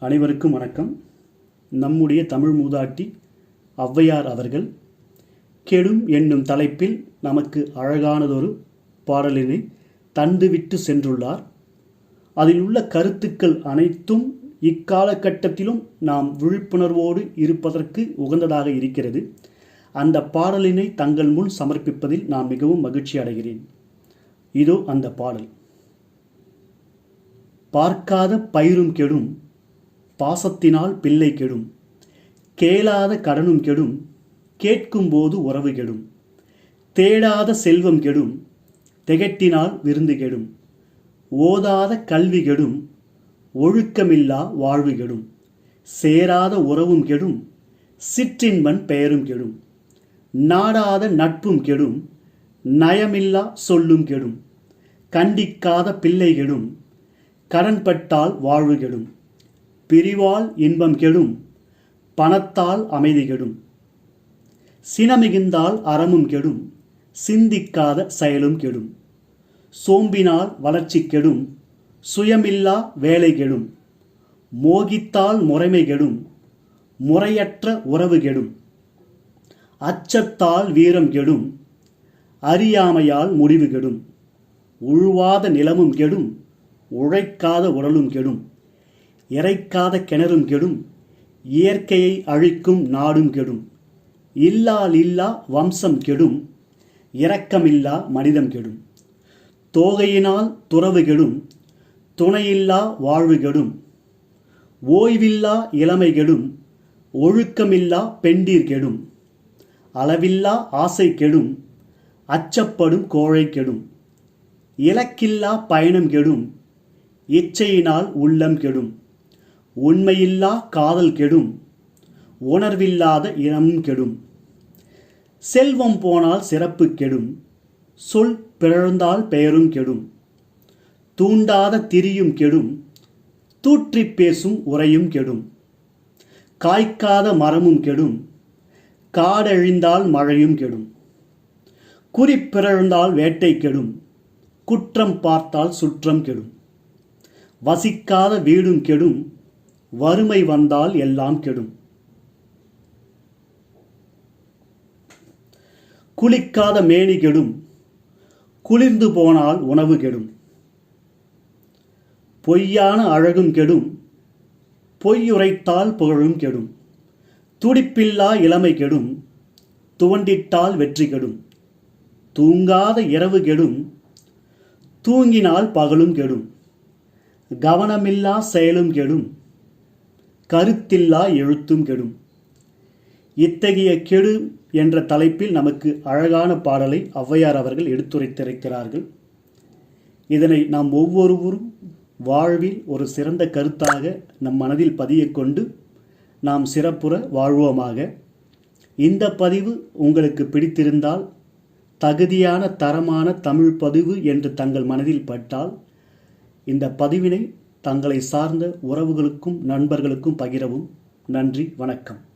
அனைவருக்கும் வணக்கம். நம்முடைய தமிழ் மூதாட்டி ஔவையார் அவர்கள் கெடும் என்னும் தலைப்பில் நமக்கு அழகானதொரு பாடலினை தந்துவிட்டு சென்றுள்ளார். அதில் உள்ள கருத்துக்கள் அனைத்தும் இக்காலகட்டத்திலும் நாம் விழிப்புணர்வோடு இருப்பதற்கு உகந்ததாக இருக்கிறது. அந்த பாடலினை தங்கள் முன் சமர்ப்பிப்பதில் நான் மிகவும் மகிழ்ச்சி அடைகிறேன். இதோ அந்த பாடல். பார்க்காத பயிரும் கெடும் பாசத்தினால் பிள்ளை கெடும். கேளாத கடனும் கெடும். கேட்கும்போது உறவு கெடும். தேடாத செல்வம் கெடும். திகட்டினால் விருந்து கெடும். ஓதாத கல்வி கெடும். ஒழுக்கமில்லா வாழ்வு கெடும். சேராத உறவும் கெடும். சிற்றின்பன் பெயரும் கெடும். நாடாத நட்பும் கெடும். நயமில்லா சொல்லும் கெடும். கண்டிக்காத பிள்ளை கெடும். கடன்பட்டால் வாழ்வு கெடும். பிரிவால் இன்பம் கெடும் பணத்தால் அமைதி கெடும். சினமிகுந்தால் அறமும் கெடும் சிந்திக்காத செயலும் கெடும். சோம்பினால் வளர்ச்சி கெடும் சுயமில்லா வேலை கெடும். மோகித்தால் முறைமை கெடும் முறையற்ற உறவு கெடும். அச்சத்தால் வீரம் கெடும் அறியாமையால் முடிவு கெடும். உழுவாத நிலமும் கெடும் உழைக்காத உடலும் கெடும். இறைக்காத கிணறும் கெடும் இயற்கையை அழிக்கும் நாடும் கெடும். இல்லால் இல்லா வம்சம் கெடும் இரக்கமில்லா மனிதம் கெடும். தோகையினால் துறவு கெடும் துணையில்லா வாழ்வு கெடும். ஓய்வில்லா இளமை கெடும் ஒழுக்கமில்லா பெண்டீர் கெடும். அளவில்லா ஆசை கெடும் அச்சப்படும் கோழை கெடும். இலக்கில்லா பயணம் கெடும் இச்சையினால் உள்ளம் கெடும். உண்மையில்லா காதல் கெடும் உணர்வில்லாத இனம் கெடும். செல்வம் போனால் சிறப்பு கெடும் சொல் பிறழ்ந்தால் பெயரும் கெடும். தூண்டாத திரியும் கெடும் தூற்றி பேசும் உரையும் கெடும். காய்க்காத மரமும் கெடும் காடழிந்தால் மழையும் கெடும். குறிப்பிறழ்ந்தால் வேட்டை கெடும் குற்றம் பார்த்தால் சுற்றம் கெடும். வசிக்காத வீடும் கெடும் வறுமை வந்தால் எல்லாம் கெடும். குளிக்காத மேனி கெடும். குளிர்ந்து போனால் உணவு கெடும். பொய்யான அழகும் கெடும். பொய்யுரைத்தால் புகழும் கெடும். துடிப்பில்லா இளமை கெடும். துவண்டிட்டால் வெற்றி கெடும். தூங்காத இரவு கெடும். தூங்கினால் பகலும் கெடும். கவனமில்லா செயலும் கெடும். கருத்தில்லா எழுத்தும் கெடும். இத்தகைய கெடு என்ற தலைப்பில் நமக்கு அழகான பாடலை ஔவையார் அவர்கள் எடுத்துரைத்திருக்கிறார்கள். இதனை நாம் ஒவ்வொருவரும் வாழ்வில் ஒரு சிறந்த கருத்தாக நம் மனதில் பதியக்கொண்டு நாம் சிறப்புற வாழ்வோமாக. இந்த பதிவு உங்களுக்கு பிடித்திருந்தால் தகுதியான தரமான தமிழ் பதிவு என்று தங்கள் மனதில் பட்டால் இந்த பதிவினை தங்களை சார்ந்த உறவுகளுக்கும் நண்பர்களுக்கும் பகிரவும். நன்றி வணக்கம்.